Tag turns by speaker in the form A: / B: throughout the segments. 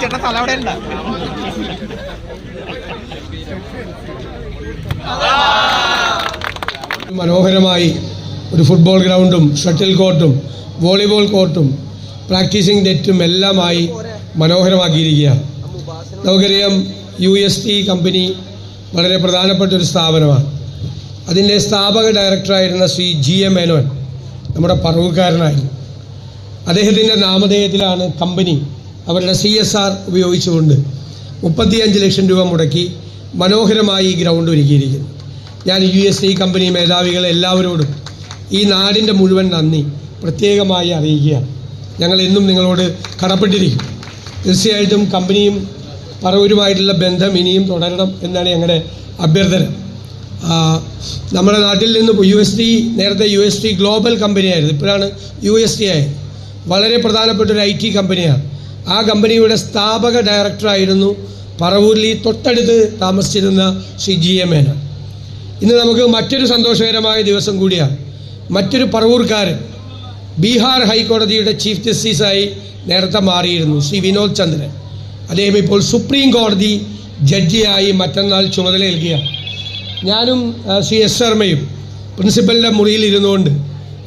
A: ചേട്ടൻ തല അവിടെ ഉണ്ട
B: മനോഹരമായി ഒരു ഫുട്ബോൾ ഗ്രൗണ്ടും ഷട്ടിൽ കോർട്ടും വോളിബോൾ കോർട്ടും പ്രാക്ടീസിംഗ് നെറ്റും എല്ലാമായി മനോഹരമാക്കിയിരിക്കുകയാണ് നമുക്കറിയാം യു എസ് ടി കമ്പനി വളരെ പ്രധാനപ്പെട്ട ഒരു സ്ഥാപനമാണ്. അതിന്റെ സ്ഥാപക ഡയറക്ടറായിരുന്ന ശ്രീ ജി എം മേനോൻ നമ്മുടെ പറവുകാരനായിരുന്നു അദ്ദേഹത്തിന്റെ നാമധേയത്തിലാണ് കമ്പനി അവരുടെ സി എസ് ആർ ഉപയോഗിച്ചുകൊണ്ട് മുപ്പത്തിയഞ്ച് ലക്ഷം രൂപ മുടക്കി മനോഹരമായി ഈ ഗ്രൗണ്ട് ഒരുക്കിയിരിക്കുന്നു ഞാൻ യു എസ് ടി കമ്പനി മേധാവികളെ എല്ലാവരോടും ഈ നാടിന്റെ മുഴുവൻ നന്ദി പ്രത്യേകമായി അറിയിക്കുകയാണ്. ഞങ്ങൾ എന്നും നിങ്ങളോട് കടപ്പെട്ടിരിക്കും. തീർച്ചയായിട്ടും കമ്പനിയും പറവൂരുമായിട്ടുള്ള ബന്ധം ഇനിയും തുടരണം എന്നാണ് ഞങ്ങളുടെ അഭ്യർത്ഥന. നമ്മുടെ നാട്ടിൽ നിന്ന് യു എസ് ടി നേരത്തെ യു എസ് ടി ഗ്ലോബൽ കമ്പനിയായിരുന്നു ഇപ്പോഴാണ് യു എസ് ടി ആയത്. വളരെ പ്രധാനപ്പെട്ട ഒരു ഐ ടി കമ്പനിയാണ്. ആ കമ്പനിയുടെ സ്ഥാപക ഡയറക്ടറായിരുന്നു പറവൂരിൽ തൊട്ടടുത്ത് താമസിച്ചിരുന്ന ശ്രീ ജി എം മേനോൻ. ഇന്ന് നമുക്ക് മറ്റൊരു സന്തോഷകരമായ ദിവസം കൂടിയാണ്. മറ്റൊരു പറവൂർക്കാരൻ ബീഹാർ ഹൈക്കോടതിയുടെ ചീഫ് ജസ്റ്റിസായി നേരത്തെ മാറിയിരുന്നു ശ്രീ വിനോദ് ചന്ദ്രൻ. അദ്ദേഹം ഇപ്പോൾ സുപ്രീം കോടതി ജഡ്ജിയായി മറ്റന്നാൾ ചുമതലയേൽക്കുകയാണ് ഞാനും ശ്രീ എസ് ശർമ്മയും പ്രിൻസിപ്പലിന്റെ മുറിയിൽ ഇരുന്നുകൊണ്ട്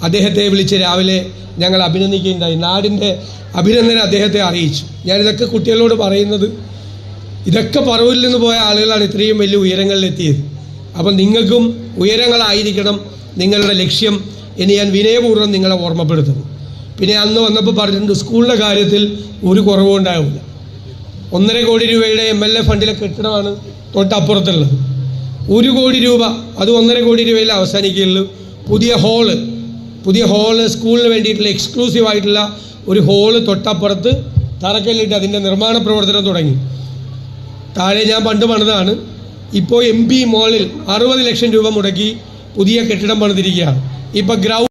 B: അദ്ദേഹത്തെ വിളിച്ച് രാവിലെ ഞങ്ങൾ അഭിനന്ദിക്കുകയുണ്ടായി. നാടിന്റെ അഭിനന്ദനം അദ്ദേഹത്തെ അറിയിച്ചു. ഞാനിതൊക്കെ കുട്ടികളോട് പറയുന്നത് ഇതൊക്കെ പറവൂരിൽ നിന്ന് പോയ ആളുകളാണ് ഇത്രയും വലിയ ഉയരങ്ങളിലെത്തിയത്. അപ്പം നിങ്ങൾക്കും ഉയരങ്ങളായിരിക്കണം നിങ്ങളുടെ ലക്ഷ്യം ഇനി ഞാൻ വിനയപൂർവം നിങ്ങളെ ഓർമ്മപ്പെടുത്തുന്നു പിന്നെ അന്ന് വന്നപ്പോൾ പറഞ്ഞിട്ടുണ്ട് സ്കൂളിന്റെ കാര്യത്തിൽ ഒരു കുറവും ഉണ്ടാവില്ല. ഒന്നര കോടി രൂപയുടെ എം എൽ എ ഫണ്ടിലെ കെട്ടിടമാണ് തൊട്ടപ്പുറത്തുള്ളത്. ഒരു കോടി രൂപ അത് ഒന്നര കോടി രൂപയിൽ അവസാനിക്കുകയുള്ളൂ. പുതിയ ഹാൾ പുതിയ ഹാൾ സ്കൂളിന് വേണ്ടിയിട്ടുള്ള എക്സ്ക്ലൂസീവ് ആയിട്ടുള്ള ഒരു ഹാൾ തൊട്ടപ്പുറത്ത് തറക്കല്ലിട്ട് അതിന്റെ നിർമ്മാണ പ്രവർത്തനം തുടങ്ങി. താഴെ ഞാൻ പണ്ട് പണിതാണ്. ഇപ്പോൾ എം പി മോളിൽ അറുപത് ലക്ഷം രൂപ മുടക്കി പുതിയ കെട്ടിടം പണിതിരിക്കുകയാണ്. ഇപ്പം ഗ്രൗണ്ട്